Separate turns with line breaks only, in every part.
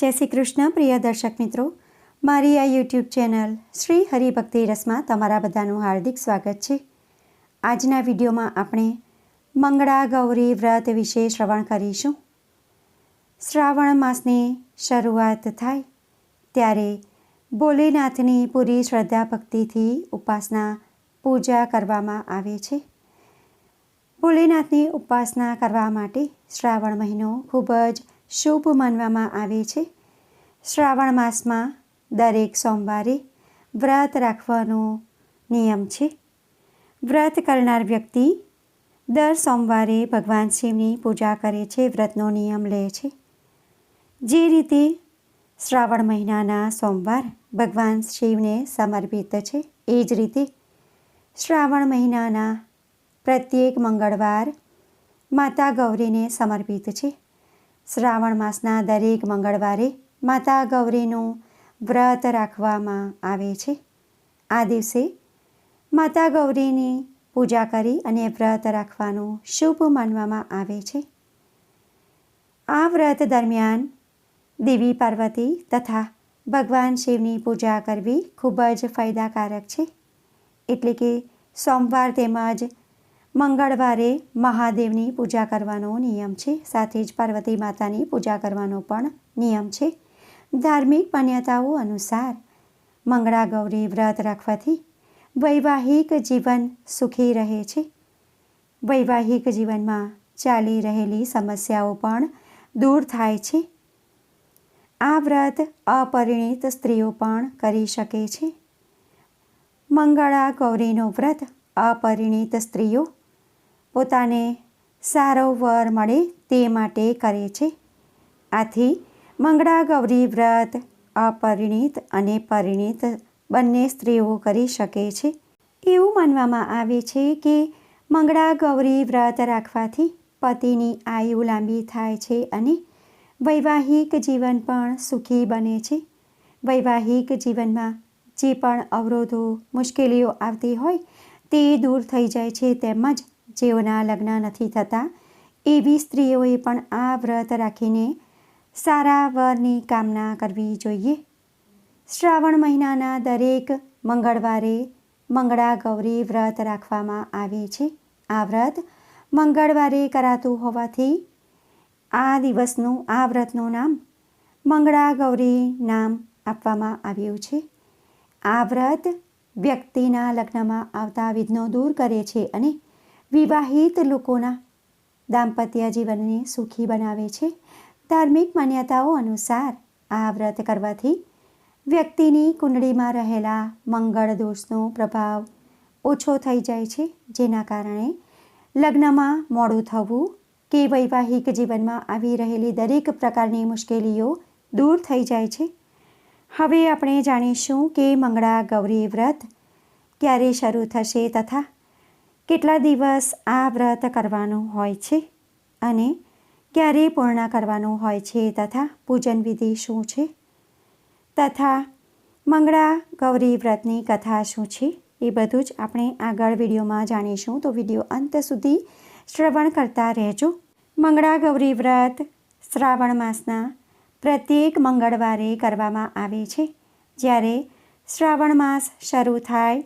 જય શ્રી કૃષ્ણ, પ્રિય દર્શક મિત્રો. મારી આ યુટ્યુબ ચેનલ શ્રી હરિભક્તિ રસમાં તમારા બધાનું હાર્દિક સ્વાગત છે. આજના વિડીયોમાં આપણે મંગળા ગૌરી વ્રત વિશે શ્રવણ કરીશું. શ્રાવણ માસની શરૂઆત થાય ત્યારે ભોલેનાથની પૂરી શ્રદ્ધા ભક્તિથી ઉપાસના પૂજા કરવામાં આવે છે. ભોલેનાથની ઉપાસના કરવા માટે શ્રાવણ મહિનો ખૂબ જ શુભ માનવામાં આવે છે. શ્રાવણ માસમાં દરેક સોમવારે વ્રત રાખવાનો નિયમ છે. વ્રત કરનાર વ્યક્તિ દર સોમવારે ભગવાન શિવની પૂજા કરે છે, વ્રતનો નિયમ લે છે. જે રીતે શ્રાવણ મહિનાના સોમવાર ભગવાન શિવને સમર્પિત છે, એ જ રીતે શ્રાવણ મહિનાના પ્રત્યેક મંગળવાર માતા ગૌરીને સમર્પિત છે. શ્રાવણ માસના દરેક મંગળવારે માતા ગૌરીનું વ્રત રાખવામાં આવે છે. આ દિવસે માતા ગૌરીની પૂજા કરી અને વ્રત રાખવાનું શુભ માનવામાં આવે છે. આ વ્રત દરમિયાન દેવી પાર્વતી તથા ભગવાન શિવની પૂજા કરવી ખૂબ જ ફાયદાકારક છે. એટલે કે સોમવાર તેમજ મંગળવારે મહાદેવની પૂજા કરવાનો નિયમ છે. સાથે જ પાર્વતી માતાની પૂજા કરવાનો પણ નિયમ છે. ધાર્મિક માન્યતાઓ અનુસાર મંગળા ગૌરી વ્રત રાખવાથી વૈવાહિક જીવન સુખી રહે છે. વૈવાહિક જીવનમાં ચાલી રહેલી સમસ્યાઓ પણ દૂર થાય છે. આ વ્રત અપરિણિત સ્ત્રીઓ પણ કરી શકે છે. મંગળા ગૌરીનું વ્રત અપરિણિત સ્ત્રીઓ પોતાને સારો વર મળે તે માટે કરે છે. આથી મંગળા ગૌરી વ્રત અપરિણિત અને પરિણિત બંને સ્ત્રીઓ કરી શકે છે. એવું માનવામાં આવે છે કે મંગળા ગૌરી વ્રત રાખવાથી પતિની આયુ લાંબી થાય છે અને વૈવાહિક જીવન પણ સુખી બને છે. વૈવાહિક જીવનમાં જે પણ અવરોધો, મુશ્કેલીઓ આવતી હોય તે દૂર થઈ જાય છે તેમજ જેઓના લગ્ન નથી થતા, એવી સ્ત્રીઓએ પણ આ વ્રત રાખીને સારા વરની કામના કરવી જોઈએ. શ્રાવણ મહિનાના દરેક મંગળવારે મંગળા ગૌરી વ્રત રાખવામાં આવે છે. આ વ્રત મંગળવારે કરાતું હોવાથી આ દિવસનું, આ વ્રતનું નામ મંગળા ગૌરી નામ આપવામાં આવ્યું છે. આ વ્રત વ્યક્તિના લગ્નમાં આવતા વિઘ્નો દૂર કરે છે અને વિવાહિત લોકોના દાંપત્ય જીવનને સુખી બનાવે છે. ધાર્મિક માન્યતાઓ અનુસાર આ વ્રત કરવાથી વ્યક્તિની કુંડળીમાં રહેલા મંગળ દોષનો પ્રભાવ ઓછો થઈ જાય છે. જેના કારણે લગ્નમાં મોડું થવું કે વૈવાહિક જીવનમાં આવી રહેલી દરેક પ્રકારની મુશ્કેલીઓ દૂર થઈ જાય છે. હવે આપણે જાણીશું કે મંગળા ગૌરી વ્રત ક્યારે શરૂ થશે તથા કેટલા દિવસ આ વ્રત કરવાનું હોય છે અને ક્યારે પૂર્ણ કરવાનું હોય છે તથા પૂજન વિધિ શું છે? તથા મંગળા ગૌરી વ્રતની કથા શું છે? એ બધું જ આપણે આગળ વિડીયોમાં જાણીશું. તો વીડિયો અંત સુધી શ્રવણ કરતા રહેજો. મંગળા ગૌરી વ્રત શ્રાવણ માસના પ્રત્યેક મંગળવારે કરવામાં આવે છે. જ્યારે શ્રાવણ માસ શરૂ થાય,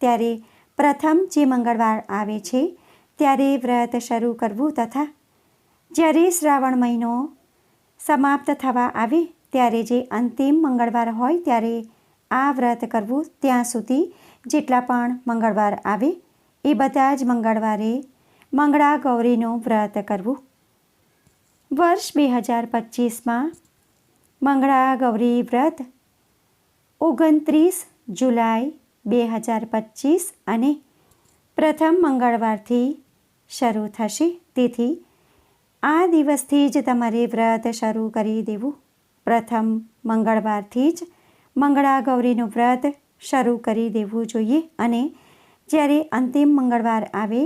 ત્યારે પ્રથમ જે મંગળવાર આવે છે, ત્યારે વ્રત શરૂ કરવું તથા જ્યારે શ્રાવણ મહિનો સમાપ્ત થવા આવે, ત્યારે જે અંતિમ મંગળવાર હોય, ત્યારે આ વ્રત કરવું ત્યાં સુધી જેટલા પણ મંગળવાર આવે, એ બધા જ મંગળવારે મંગળા ગૌરીનું વ્રત કરવું. વર્ષ બે હજાર પચીસમાં મંગળા ગૌરી વ્રત ઓગણત્રીસ જુલાઈ બે હજાર પચીસ અને પ્રથમ મંગળવારથી શરૂ થશે. તેથી આ દિવસથી જ તમારે વ્રત શરૂ કરી દેવું. પ્રથમ મંગળવારથી જ મંગળા ગૌરીનું વ્રત શરૂ કરી દેવું જોઈએ અને જ્યારે અંતિમ મંગળવાર આવે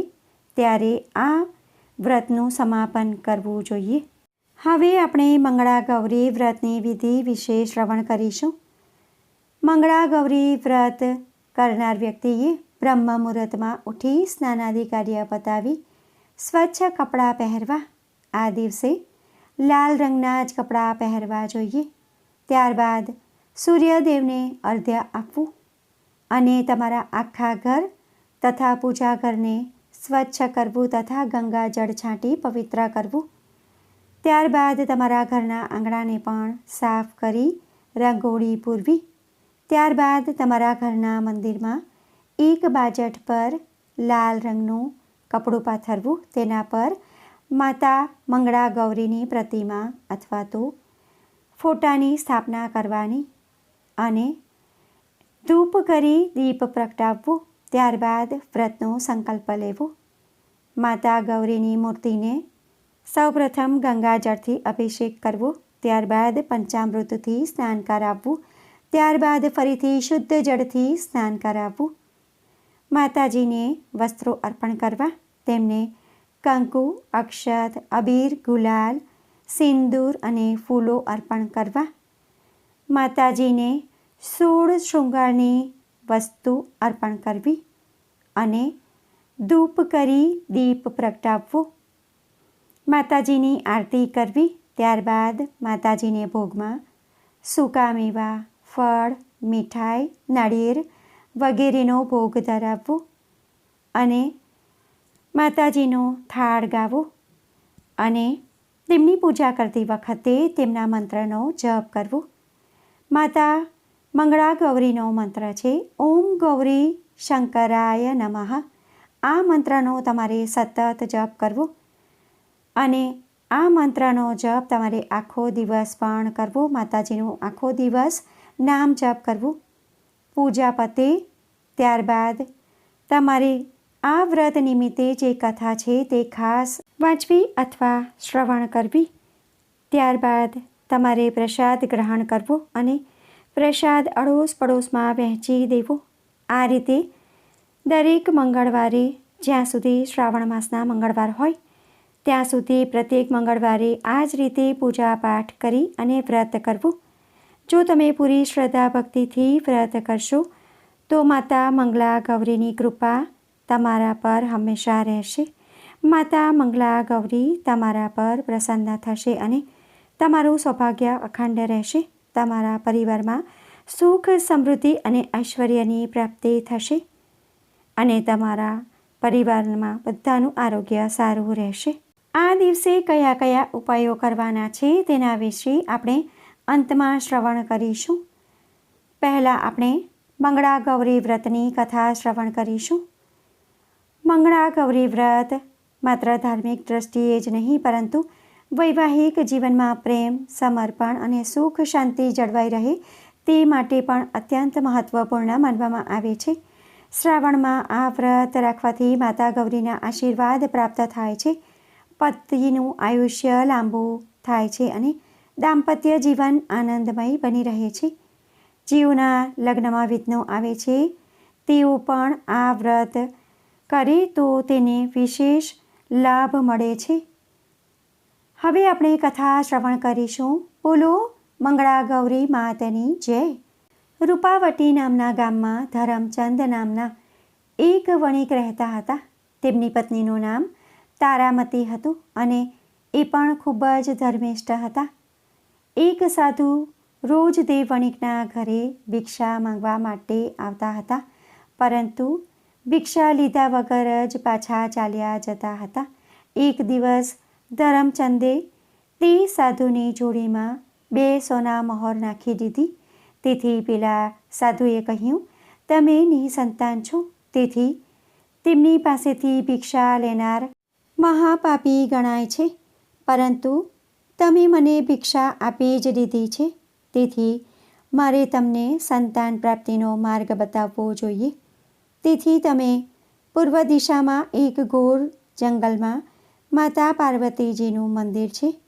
ત્યારે આ વ્રતનું સમાપન કરવું જોઈએ. હવે આપણે મંગળા ગૌરી વ્રતની વિધિ વિશે શ્રવણ કરીશું. મંગળા ગૌરી વ્રત કરનાર વ્યક્તિએ બ્રહ્મ મુહૂર્તમાં ઉઠી સ્નાનાદિ કાર્ય પતાવી સ્વચ્છ કપડાં પહેરવા, આ દિવસે લાલ રંગના જ કપડાં પહેરવા જોઈએ. ત્યારબાદ સૂર્યદેવને અર્ધ્ય આપવું અને તમારા આખા ઘર તથા પૂજા ઘરને સ્વચ્છ કરવું તથા ગંગા જળ છાંટી પવિત્ર કરવું. ત્યારબાદ તમારા ઘરના આંગણાને પણ સાફ કરી રંગોળી પૂરવી. ત્યારબાદ તમારા ઘરના મંદિરમાં એક બાજટ પર લાલ રંગનું કપડું પાથરવું, તેના પર માતા મંગળા ગૌરીની પ્રતિમા અથવા તો ફોટાની સ્થાપના કરવાની અને ધૂપ કરી દીપ પ્રગટાવવું, ત્યારબાદ વ્રતનો સંકલ્પ લેવો. માતા ગૌરીની મૂર્તિને સૌપ્રથમ ગંગાજળથી અભિષેક કરવો, ત્યારબાદ પંચામૃતથી સ્નાન કરાવવું ત્યારબાદ ફરીથી શુદ્ધ જળથી સ્નાન કરાવવું. માતાજીને વસ્ત્રો અર્પણ કરવા. તેમને કંકુ, અક્ષત, અબીર, ગુલાલ, સિંદૂર અને ફૂલો અર્પણ કરવા. માતાજીને સોળ શૃંગારની વસ્તુ અર્પણ કરવી અને ધૂપ કરી દીપ પ્રગટાવવો. માતાજીની આરતી કરવી. ત્યારબાદ માતાજીને ભોગમાં સૂકા મેવા ફળ, મીઠાઈ, નાળિયેર વગેરેનો ભોગ ધરાવવો અને માતાજીનો થાળ ગાવો અને તેમની પૂજા કરતી વખતે તેમના મંત્રનો જપ કરવો. માતા મંગળા ગૌરીનો મંત્ર છે, ઓમ ગૌરી શંકરાય નમઃ. આ મંત્રનો તમારે સતત જપ કરવો અને આ મંત્રનો જપ તમારે આખો દિવસ પણ કરવો. માતાજીનો આખો દિવસ નામ જાપ કરવું. પૂજા પતે, ત્યારબાદ તમારે આ વ્રત નિમિત્તે જે કથા છે તે ખાસ વાંચવી અથવા શ્રવણ કરવી. ત્યારબાદ તમારે પ્રસાદ ગ્રહણ કરવો અને પ્રસાદ અડોશ પડોશમાં વહેંચી દેવો. આ રીતે દરેક મંગળવારે જ્યાં સુધી શ્રાવણ માસના મંગળવાર હોય, ત્યાં સુધી પ્રત્યેક મંગળવારે આ જ રીતે પૂજા પાઠ કરી અને વ્રત કરવું. જો તમે પૂરી શ્રદ્ધા ભક્તિથી વ્રત કરશો, તો માતા મંગલા ગૌરીની કૃપા તમારા પર હંમેશા રહેશે. માતા મંગલા ગૌરી તમારા પર પ્રસન્ન થશે અને તમારું સૌભાગ્ય અખંડ રહેશે. તમારા પરિવારમાં સુખ, સમૃદ્ધિ અને ઐશ્વર્યની પ્રાપ્તિ થશે અને તમારા પરિવારમાં બધાનું આરોગ્ય સારું રહેશે. આ દિવસે કયા કયા ઉપાયો કરવાના છે તેના વિશે આપણે અંતમાં શ્રવણ કરીશું. પહેલાં આપણે મંગળા ગૌરી વ્રતની કથા શ્રવણ કરીશું. મંગળા ગૌરી વ્રત માત્ર ધાર્મિક દ્રષ્ટિએ જ નહીં, પરંતુ વૈવાહિક જીવનમાં પ્રેમ, સમર્પણ અને સુખ શાંતિ જળવાઈ રહે તે માટે પણ અત્યંત મહત્વપૂર્ણ માનવામાં આવે છે. શ્રાવણમાં આ વ્રત રાખવાથી માતા ગૌરીના આશીર્વાદ પ્રાપ્ત થાય છે. પતિનું આયુષ્ય લાંબુ થાય છે અને દાંપત્ય જીવન આનંદમય બની રહે છે. જીવના લગ્નમાં વિઘ્નો આવે છે. તેઓ પણ આ વ્રત કરે તો તેને વિશેષ લાભ મળે છે. હવે આપણે કથા શ્રવણ કરીશું. બોલો મંગળા ગૌરી માતની જય. રૂપાવટી નામના ગામમાં ધરમચંદ નામના એક વણિક રહેતા હતા. તેમની પત્નીનું નામ તારામતી હતું અને એ પણ ખૂબ જ ધર્મિષ્ઠ હતા. એક સાધુ રોજ દેવ વણિકના ઘરે ભિક્ષા માંગવા માટે આવતા હતા, પરંતુ ભિક્ષા લીધા વગર જ પાછા ચાલ્યા જતા હતા. એક દિવસ ધરમચંદે તે સાધુની જોડીમાં બે સોના મહોર નાખી દીધી. તેથી પેલા સાધુએ કહ્યું, તમે નિસંતાન છો. તેથી તેમની પાસેથી ભિક્ષા લેનાર મહાપાપી ગણાય છે. પરંતુ તમે મને ભિક્ષા આપી જ દીધી છે? તેથી મારે તમને સંતાન પ્રાપ્તિનો માર્ગ બતાવવો જોઈએ. તેથી તમે પૂર્વ દિશામાં એક ઘોર જંગલમાં માતા પાર્વતીજીનું મંદિર છે.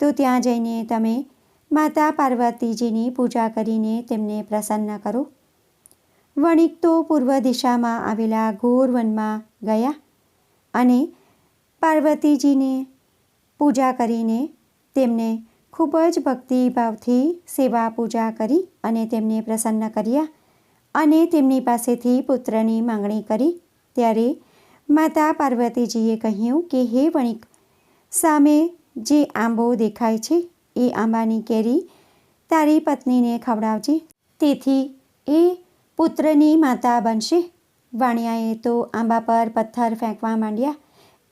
તો ત્યાં જઈને તમે માતા પાર્વતીજીની પૂજા કરીને તેમને પ્રસન્ન કરો. વણિક તો પૂર્વ દિશામાં આવેલા ઘોર વનમાં ગયા અને પાર્વતીજીને પૂજા કરીને તેમને ખૂબ જ ભક્તિભાવથી સેવા પૂજા કરી અને તેમને પ્રસન્ન કર્યા અને તેમની પાસેથી પુત્રની માંગણી કરી. ત્યારે માતા પાર્વતીજીએ કહ્યું કે, હે વણિક, સામે જે આંબો દેખાય છે, એ આંબાની કેરી તારી પત્નીને ખવડાવજે. તેથી એ પુત્રની માતા બનશે. વાણિયાએ તો આંબા પર પથ્થર ફેંકવા માંડ્યા.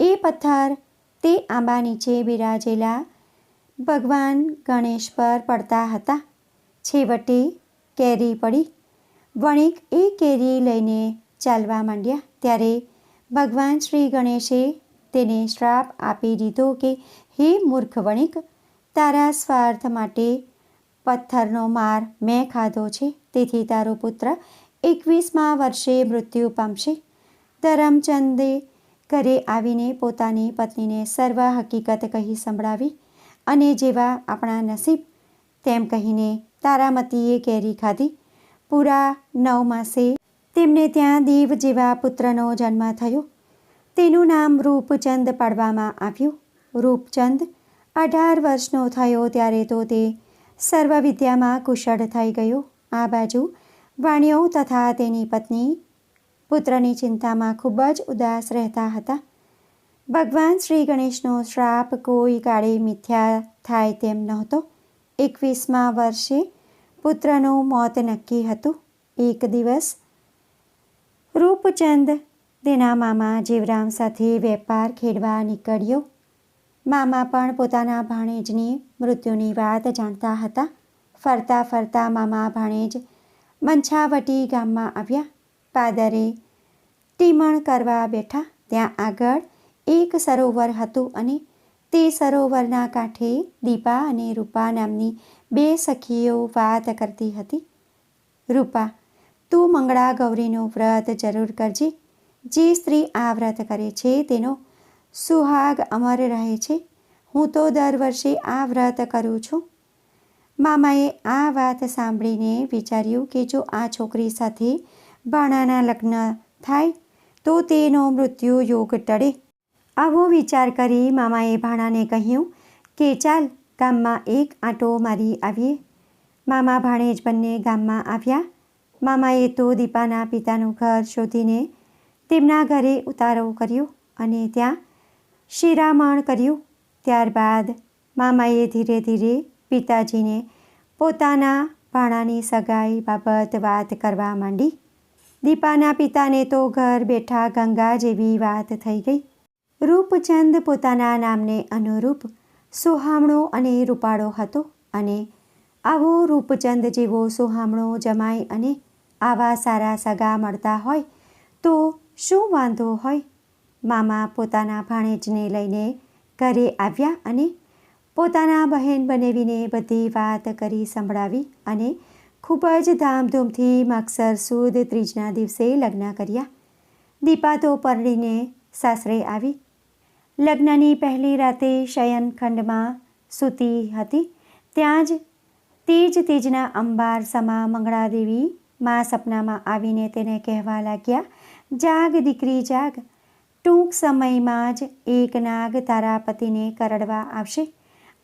એ પથ્થર તે આંબા નીચે બિરાજેલા ભગવાન ગણેશ પર પડતા હતા. છેવટે કેરી પડી. વણિક એ કેરી લઈને ચાલવા માંડ્યા. ત્યારે ભગવાન શ્રી ગણેશે તેને શ્રાપ આપી દીધો કે, હે મૂર્ખ વણિક, તારા સ્વાર્થ માટે પથ્થરનો માર મેં ખાધો છે. તેથી તારો પુત્ર એકવીસમા વર્ષે મૃત્યુ પામશે. ધરમચંદે ઘરે આવીને પોતાની પત્નીને સર્વ હકીકત કહી સંભળાવી અને જેવા આપણા નસીબ, તેમ કહીને તારામતીએ કેરી ખાધી. પૂરા નવ માસે તેમને ત્યાં દેવ જેવા પુત્રનો જન્મ થયો. તેનું નામ રૂપચંદ પાડવામાં આવ્યું. રૂપચંદ અઢાર વર્ષનો થયો ત્યારે તો તે સર્વ વિદ્યામાં કુશળ થઈ ગયો. આ બાજુ વાણિયો તથા તેની પત્ની પુત્રની ચિંતામાં ખૂબ જ ઉદાસ રહેતા હતા. ભગવાન શ્રી ગણેશનો શ્રાપ કોઈ કાળે મિથ્યા થાય તેમ નહોતો. એકવીસમા વર્ષે પુત્રનું મોત નક્કી હતું. એક દિવસ રૂપચંદ તેના મામા જીવરામ સાથે વેપાર ખેડવા નીકળ્યો. મામા પણ પોતાના ભાણેજની મૃત્યુની વાત જાણતા હતા. ફરતા ફરતા મામા ભાણેજ મંછાવટી ગામમાં આવ્યા. પાદરે ટીમણ કરવા બેઠા. ત્યાં આગળ એક સરોવર હતું અને તે સરોવરના કાંઠે દીપા અને રૂપા નામની બે સખીઓ વાત કરતી હતી. રૂપા, તું મંગળા ગૌરીનું વ્રત જરૂર કરજે. જે સ્ત્રી આ વ્રત કરે છે તેનો સુહાગ અમર રહે છે. હું તો દર વર્ષે આ વ્રત કરું છું. મામાએ આ વાત સાંભળીને વિચાર્યું કે જો આ છોકરી સાથે ભાણાના લગ્ન થાય, તો તેનો મૃત્યુ યોગ ટળે. આવો વિચાર કરી મામાએ ભાણાને કહ્યું કે ચાલ, ગામમાં એક આંટો મારી આવીએ. મામા ભાણેજ બંને ગામમાં આવ્યા. મામાએ તો દીપાના પિતાનું ઘર શોધીને તેમના ઘરે ઉતારો કર્યો અને ત્યાં શિરામણ કર્યું. ત્યારબાદ મામાએ ધીરે ધીરે પિતાજીને પોતાના ભાણાની સગાઈ બાબત વાત કરવા માંડી. દીપાના પિતાને તો ઘર બેઠા ગંગા જેવી વાત થઈ ગઈ. રૂપચંદ પોતાના નામને અનુરૂપ સુહામણો અને રૂપાળો હતો અને આવો રૂપચંદ જેવો સુહામણો જમાઈ અને આવા સારા સગા મળતા હોય તો શું વાંધો હોય? મામા પોતાના ભાણેજને લઈને ઘરે આવ્યા અને પોતાના બહેન બનાવીને બધી વાત કરી સંભળાવી અને ખૂબ જ ધામધૂમથી માગસર સુદ ત્રીજના દિવસે લગ્ન કર્યા. દીપા તો પરણીને સાસરે આવી લગ્નની પહેલી રાતે શયનખંડમાં સૂતી હતી. ત્યાં જ તેજ તેજના અંબાર સમા મંગળાદેવી મા સપનામાં આવીને તેને કહેવા લાગ્યા, જાગ દીકરી, જાગ. ટૂંક સમયમાં જ એક નાગ તારા પતિને કરડવા આવશે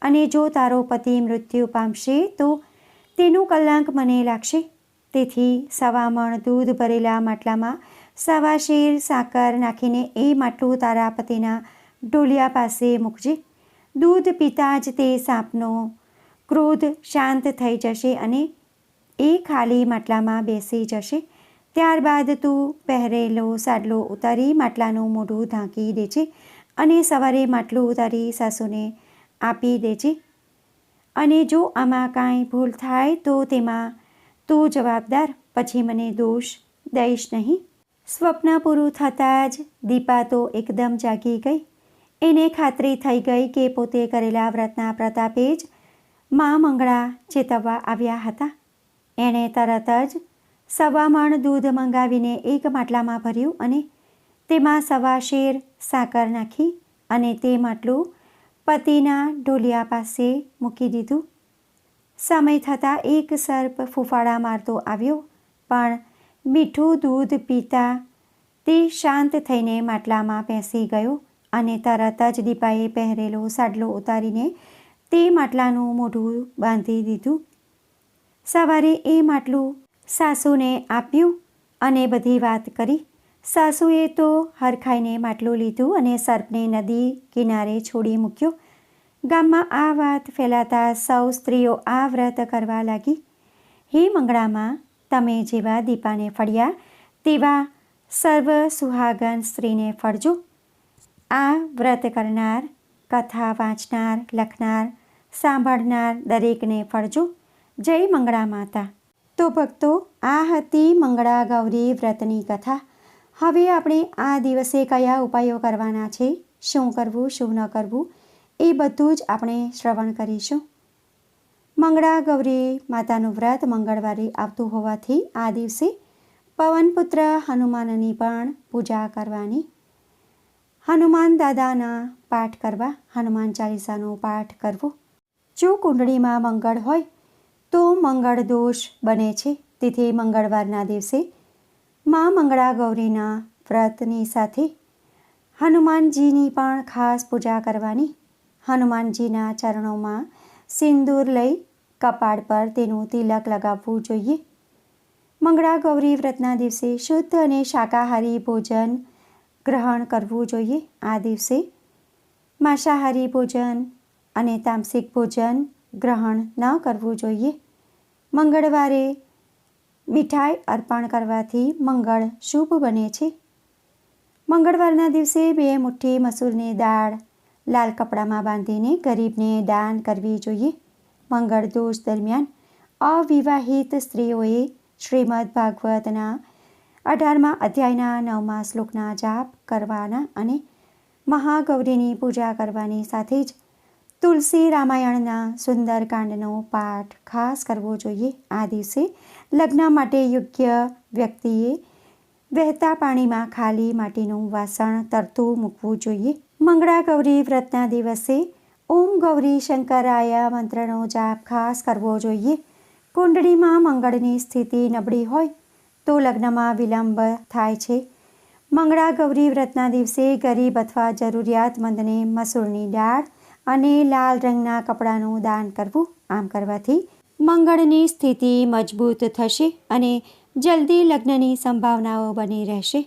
અને જો તારો પતિ મૃત્યુ પામશે તો તેનું કલંક મને લાગશે. તેથી સવામણ દૂધ ભરેલા માટલામાં સવા શેર સાકર નાખીને એ માટલું તારા પતિના ઢોલિયા પાસે મૂકજે. દૂધ પીતા જ તે સાપનો ક્રોધ શાંત થઈ જશે અને એ ખાલી માટલામાં બેસી જશે. ત્યારબાદ તું પહેરેલો સાડલો ઉતારી માટલાનું મોઢું ઢાંકી દેજે અને સવારે માટલું ઉતારી સાસુને આપી દેજે. અને જો આમાં કાંઈ ભૂલ થાય તો તેમાં તું જવાબદાર, પછી મને દોષ દઈશ નહીં. સ્વપ્ન પૂરું થતાં જ દીપા તો એકદમ જાગી ગઈ. એને ખાતરી થઈ ગઈ કે પોતે કરેલા વ્રતના પ્રતાપે જ મા મંગળા ચેતવવા આવ્યા હતા. એણે તરત જ સવા મણ દૂધ મંગાવીને એક માટલામાં ભર્યું અને તેમાં સવા શેર સાકર નાખી અને તે માટલું પતિના ઢોલિયા પાસે મૂકી દીધું. સમય થતાં એક સર્પ ફૂફાડા મારતો આવ્યો, પણ મીઠું દૂધ પીતા તે શાંત થઈને માટલામાં બેસી ગયો. અને તરત જ દીપાએ પહેરેલો સાડલો ઉતારીને તે માટલાનું મોઢું બાંધી દીધું. સવારે એ માટલું સાસુને આપ્યું અને બધી વાત કરી. સાસુએ તો હરખાઈને માટલું લીધું અને સર્પને નદી કિનારે છોડી મૂક્યો. ગામમાં આ વાત ફેલાતા સૌ સ્ત્રીઓ આ વ્રત કરવા લાગી. હે મંગળામાં, તમે જેવા દીપાને ફળ્યા, તેવા સર્વ સુહાગન સ્ત્રીને ફળજો. આ વ્રત કરનાર, કથા વાંચનાર, લખનાર, સાંભળનાર દરેકને ફળજો. જય મંગળા માતા. તો ભક્તો, આ હતી મંગળા ગૌરી વ્રતની કથા. હવે આપણે આ દિવસે કયા ઉપાયો કરવાના છે, શું કરવું, શું ન કરવું, એ બધું જ આપણે શ્રવણ કરીશું. મંગળા ગૌરી માતાનું વ્રત મંગળવારે આવતું હોવાથી આ દિવસે પવનપુત્ર હનુમાનની પણ પૂજા કરવાની હનુમાન દાદાના પાઠ કરવા, હનુમાન ચાલીસાનો પાઠ કરવો. જો કુંડળીમાં મંગળ હોય, તો મંગળ દોષ બને છે. તેથી મંગળવારના દિવસે મા મંગળા ગૌરીના વ્રતની સાથે હનુમાનજીની પણ ખાસ પૂજા કરવાની. હનુમાનજીના ચરણોમાં સિંદૂર લઈ કપાળ પર તેનું તિલક લગાવવું જોઈએ. મંગળા ગૌરી વ્રતના દિવસે શુદ્ધ અને શાકાહારી ભોજન ગ્રહણ કરવું જોઈએ આ દિવસે. માંસાહારી ભોજન અને તામસિક ભોજન ગ્રહણ ન કરવું જોઈએ. મંગળવારે મીઠાઈ અર્પણ કરવાથી મંગળ શુભ બને છે. મંગળવારના દિવસે બે મુઠ્ઠી મસૂરની દાળ લાલ કપડામાં બાંધીને ગરીબને દાન કરવી જોઈએ. મંગળ દોષ દરમિયાન અવિવાહિત સ્ત્રીઓએ શ્રીમદ ભાગવતના અઢારમા અધ્યાયના નવમા શ્લોકના જાપ કરવાના અને મહાગૌરીની પૂજા કરવાની સાથે જ તુલસી રામાયણના સુંદરકાંડનો પાઠ ખાસ કરવો જોઈએ. આ દિવસે લગ્ન માટે યોગ્ય વ્યક્તિએ વહેતા પાણીમાં ખાલી માટીનું વાસણ તરતું મૂકવું જોઈએ. મંગળા ગૌરી વ્રતના દિવસે ઓમ ગૌરી શંકરાય મંત્રનો જાપ ખાસ કરવો જોઈએ. કુંડળીમાં મંગળની સ્થિતિ નબળી હોય તો લગ્નમાં વિલંબ થાય છે. મંગળા ગૌરી વ્રતના દિવસે ગરીબ અથવા જરૂરિયાતમંદને મસૂરની દાળ અને લાલ રંગના કપડાનું દાન કરવું આમ કરવાથી મંગળની સ્થિતિ મજબૂત થશે અને જલ્દી લગ્નની સંભાવનાઓ બની રહેશે.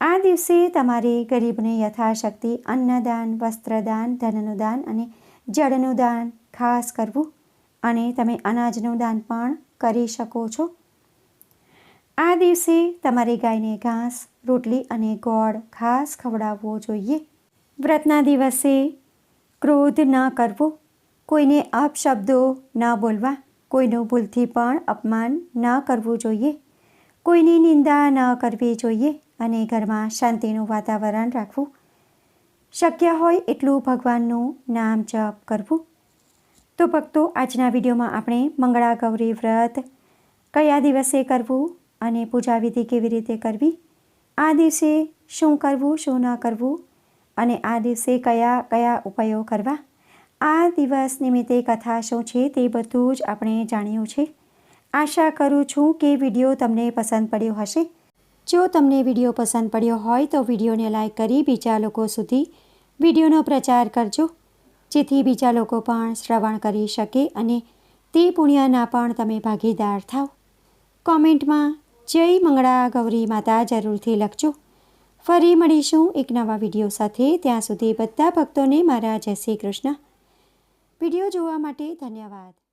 આ દિવસે તમારે ગરીબને યથાશક્તિ અન્નદાન, વસ્ત્રદાન ધનનું દાન અને જળનું દાન ખાસ કરવું અને તમે અનાજનું દાન પણ કરી શકો છો. આ દિવસે તમારી ગાયને ઘાસ, રોટલી અને ગોળ ખાસ ખવડાવવો જોઈએ. વ્રતના દિવસે ક્રોધ ન કરવો, કોઈને અપશબ્દો ન બોલવા, કોઈનું ભૂલથી પણ અપમાન ન કરવું જોઈએ. કોઈની નિંદા ન કરવી જોઈએ અને ઘરમાં શાંતિનું વાતાવરણ રાખવું. શક્ય હોય એટલું ભગવાનનું નામ જપ કરવું. તો ભક્તો, આજના વિડીયોમાં આપણે મંગળા ગૌરી વ્રત કયા દિવસે કરવું? અને પૂજા વિધિ કેવી રીતે કરવી? આ દિવસે શું કરવું, શું ન કરવું? અને આ દિવસે કયા કયા ઉપાયો કરવા? આ દિવસ નિમિત્તે કથા શું છે તે બધું જ આપણે જાણ્યું છે. આશા કરું છું કે વીડિયો તમને પસંદ પડ્યો હશે. જો તમને વીડિયો પસંદ પડ્યો હોય તો વિડીયોને લાઈક કરી બીજા લોકો સુધી વિડીયોનો પ્રચાર કરજો. જેથી બીજા લોકો પણ શ્રવણ કરી શકે અને તે પુણ્યના પણ તમે ભાગીદાર થાવ. કોમેન્ટમાં જય મંગળા, ગૌરી માતા, જરૂરથી લખજો. ફરી મળીશું એક નવા વીડિયો સાથે. ત્યાં સુધી બધા ભક્તોને મારા જય શ્રી કૃષ્ણ. વીડિયો જોવા માટે ધન્યવાદ.